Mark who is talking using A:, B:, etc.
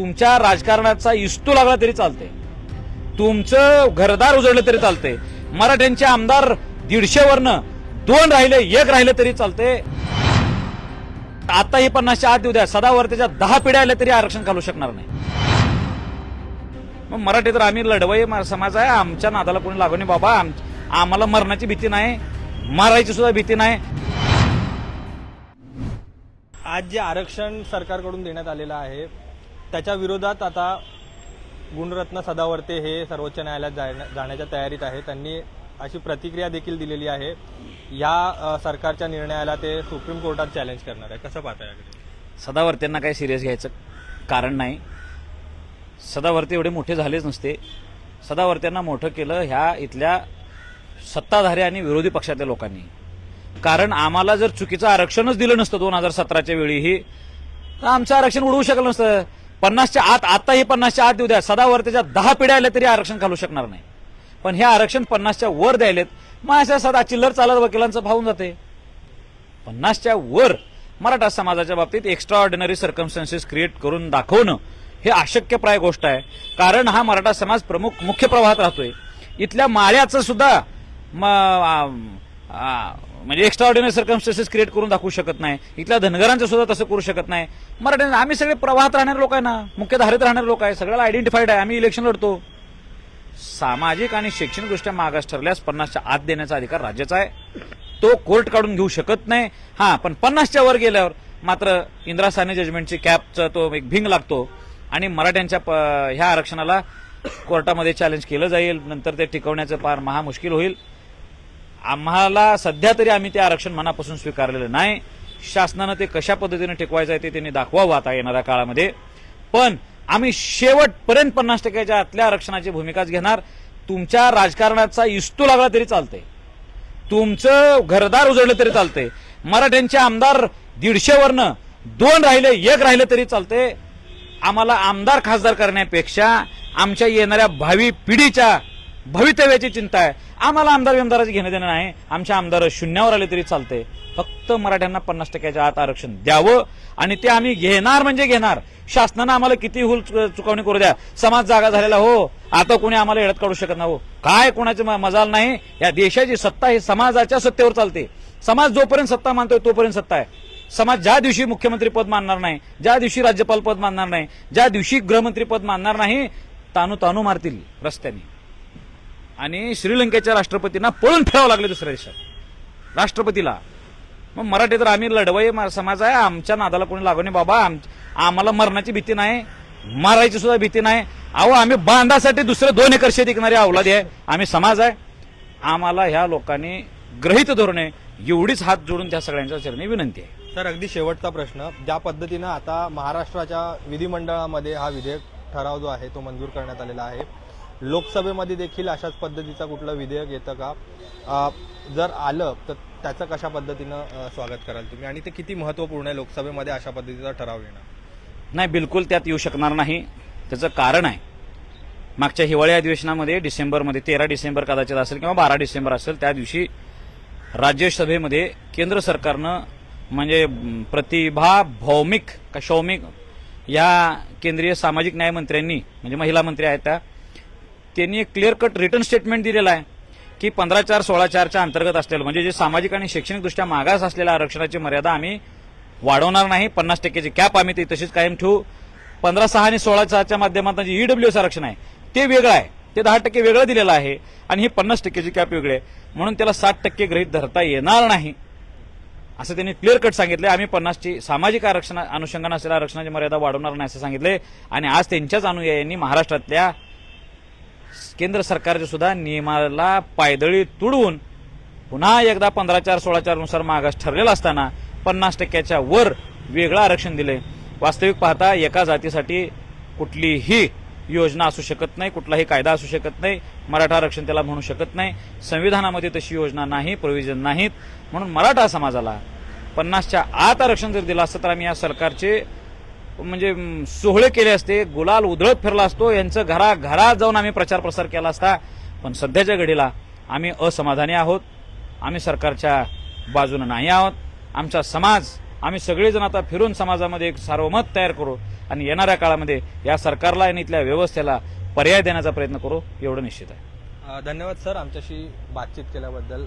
A: तुमच्या राजकारणाचा इस्तू लागला तरी चालते तुमचं घरदार उजळलं तरी चालते मराठ्यांचे आमदार दीडशे वरनं दोन राहिले एक राहिले तरी चालते आता ही पन्नासच्या आत देऊ द्या. सदावर त्याच्या दहा पिढ्या आल्या तरी आरक्षण घालू शकणार नाही. मग मराठी तर आम्ही लढवई समाज आहे. आमच्या नादाला कोणी लागू नाही बाबा. आम्हाला मरणाची भीती नाही. मारायची सुद्धा भीती नाही.
B: आज जे आरक्षण सरकारकडून देण्यात आलेलं आहे त्याच्या विरोधात आता गुणरत्न सदावर्ते हे सर्वोच्च न्यायालयात जाण्या- जाण्याच्या तयारीत आहे त्यांनी अशी प्रतिक्रिया देखील दिलेली आहे. या सरकारच्या निर्णयाला ते सुप्रीम कोर्टात चॅलेंज करणार आहे. कसं पाहता याकडे?
A: सदावर्त्यांना काही सिरियस घ्यायचं कारण नाही. सदावर्ते एवढे मोठे झालेच नसते. सदावर्त्यांना मोठं केलं ह्या इथल्या सत्ताधारी आणि विरोधी पक्षातल्या लोकांनी. कारण आम्हाला जर चुकीचं आरक्षणच दिलं नसतं दोन हजार सतराच्या वेळीही तर आमचं आरक्षण उडवू शकलं नसतं. पन्नासच्या आत आता हे पन्नासच्या आत देऊ द्या. सदावर्तेच्या दहा पिढ्या आल्या तरी आरक्षण घालू शकणार नाही. पण हे आरक्षण पन्नासच्या वर द्यायलेत. मग अशा सदा चिल्लर चालत वकिलांचं भावून जाते. पन्नासच्या वर मराठा समाजाच्या बाबतीत एक्स्ट्रा ऑर्डिनरी सर्कमस्टन्सेस क्रिएट करून दाखवणं हे अशक्यप्राय गोष्ट आहे. कारण हा मराठा समाज प्रमुख मुख्य प्रवाहात राहतोय. इथल्या माळ्याचं सुद्धा म्हणजे एक्स्ट्रा ऑर्डिनरी सर्कमस्टन्सेस क्रिएट करून दाखवू शकत नाही. इथल्या धनगरांचं सुद्धा तसं करू शकत नाही. मराठ्यांना आम्ही सगळे प्रवाहात राहणारे लोक आहे ना. मुख्य धारेत राहणारे लोक आहे. सगळ्याला आयडेंटिफाईड आहे. आम्ही इलेक्शन लढतो. सामाजिक आणि शैक्षणिकदृष्ट्या मागास ठरल्यास पन्नासच्या आत देण्याचा अधिकार राज्याचा आहे. तो कोर्ट काढून घेऊ शकत नाही. हा पण पन्नासच्या वर गेल्यावर मात्र इंदिरा साने जजमेंटची कॅपचा तो एक भिंग लागतो. आणि मराठ्यांच्या ह्या आरक्षणाला कोर्टामध्ये चॅलेंज केलं जाईल. नंतर ते टिकवण्याचं फार महा मुश्किल होईल. आम्हाला सध्या तरी आम्ही ते आरक्षण मनापासून स्वीकारलेलं नाही. शासनानं ते कशा पद्धतीनं टिकवायचं आहे ते त्यांनी दाखवावं आता येणाऱ्या काळामध्ये. पण आम्ही शेवटपर्यंत पन्नास टक्क्याच्या आतल्या आरक्षणाची भूमिकाच घेणार. तुमच्या राजकारणाचा इस्तू लागला तरी चालतंय. तुमचं घरदार उजळलं तरी चालतंय. मराठ्यांचे आमदार दीडशे वरनं दोन राहिले एक राहिले तरी चालते आम्हाला आमदार खासदार करण्यापेक्षा आमच्या येणाऱ्या भावी पिढीच्या भवितव्याची चिंता आहे. आम्हाला आमदार विमदाराची घेणं देणं नाही. आमच्या आमदार शून्यावर आले तरी चालते फक्त मराठ्यांना पन्नास टक्क्याच्या आत आरक्षण द्यावं आणि ते आम्ही घेणार म्हणजे घेणार. शासनानं आम्हाला किती हुल चुकवणी करू द्या. समाज जागा झालेला हो. आता कोणी आम्हाला एडत काढू शकत नाही हो. काय कोणाची मजाल नाही? या देशाची सत्ता ही समाजाच्या सत्तेवर चालते. समाज जोपर्यंत सत्ता मानतोय तोपर्यंत सत्ता आहे. समाज ज्या दिवशी मुख्यमंत्री पद मानणार नाही ज्या दिवशी राज्यपाल पद मानणार नाही ज्या दिवशी गृहमंत्री पद मानणार नाही तानू तानू मारतील रस्त्याने. आणि श्रीलंकेच्या राष्ट्रपतींना पळून फिरावं लागलं दुसऱ्या देशात राष्ट्रपतीला. मग मराठी तर आम्ही लढवाई समाज आहे आमच्या नादाला कोणी लागू नाही बाबा आम- आम्हाला मरणाची भीती नाही मारायची सुद्धा भीती नाही. अहो आम्ही बांधासाठी दुसरे दोन एकर शेत विकणारे अवलादी आहे. आम्ही समाज आहे. आम्हाला ह्या लोकांनी ग्रहित धोरणे एवढीच हात जोडून त्या सगळ्यांच्या चरणी विनंती आहे.
B: तर अगदी शेवटचा प्रश्न. ज्या पद्धतीनं आता महाराष्ट्राच्या विधिमंडळामध्ये हा विधेयक ठराव जो आहे तो मंजूर करण्यात आलेला आहे. लोकसभेमध्ये देखील अशाच पद्धतीचा कुठलं विधेयक येतं का? जर आलं तर त्याचं कशा पद्धतीनं स्वागत कराल तुम्ही? आणि ते किती महत्त्वपूर्ण आहे लोकसभेमध्ये अशा पद्धतीचा ठराव येणं?
A: नाही बिलकुल त्यात येऊ शकणार नाही. त्याचं कारण आहे. मागच्या हिवाळी अधिवेशनामध्ये डिसेंबरमध्ये तेरा डिसेंबर कदाचित असेल किंवा बारा डिसेंबर असेल त्या दिवशी राज्यसभेमध्ये केंद्र सरकारनं म्हणजे प्रतिभा भौमिक का शौमिक या केंद्रीय सामाजिक न्याय मंत्र्यांनी म्हणजे महिला मंत्री आहेत त्या त्यांनी एक क्लिअर कट रिटर्न स्टेटमेंट दिलेलं आहे की पंधरा चार सोळा चारच्या अंतर्गत असलेलं म्हणजे जे सामाजिक आणि शैक्षणिकदृष्ट्या मागास असलेल्या आरक्षणाची मर्यादा आम्ही वाढवणार नाही पन्नास टक्क्याची कॅप आम्ही ती तशीच कायम ठेवू. पंधरा सहा आणि सोळा सहाच्या माध्यमातून जे ईडब्ल्यूएस आरक्षण आहे ते वेगळं आहे. ते दहा टक्के वेगळं दिलेलं आहे आणि ही पन्नास टक्क्याची कॅप वेगळी आहे. म्हणून त्याला साठ टक्के गृहीत धरता येणार नाही. असं त्यांनी क्लिअर कट सांगितले आम्ही पन्नासची सामाजिक आरक्षण अनुषंगाने असलेल्या आरक्षणाची मर्यादा वाढवणार नाही असं सांगितले आणि आज त्यांच्याच अनुयायांनी महाराष्ट्रातल्या केंद्र सरकारचे सुद्धा नियमाला पायदळी तुडवून पुन्हा एकदा पंधरा चार सोळा चारनुसार मागास ठरलेला असताना पन्नास टक्क्याच्या वर वेगळं आरक्षण दिले वास्तविक पाहता एका जातीसाठी कुठलीही योजना असू शकत नाही कुठलाही कायदा असू शकत नाही मराठा आरक्षण त्याला म्हणू शकत नाही संविधानामध्ये तशी योजना नाही प्रोव्हिजन नाहीत. म्हणून मराठा समाजाला पन्नासच्या आत आरक्षण जर दिलं असतं तर आम्ही या सरकारचे म्हणजे सोहळे केले असते गुलाल उधळत फिरला असतो यांचं घरा घरात जाऊन आम्ही प्रचार प्रसार केला असता पण सध्याच्या घडीला आम्ही असमाधानी आहोत आम्ही सरकारच्या बाजूनं नाही आहोत आमचा समाज आम्ही सगळेजण आता फिरून समाजामध्ये एक सार्वमत तयार करू आणि येणाऱ्या काळामध्ये या सरकारला आणि इथल्या व्यवस्थेला पर्याय देण्याचा प्रयत्न करू एवढं निश्चित आहे.
B: धन्यवाद सर आमच्याशी बातचीत केल्याबद्दल.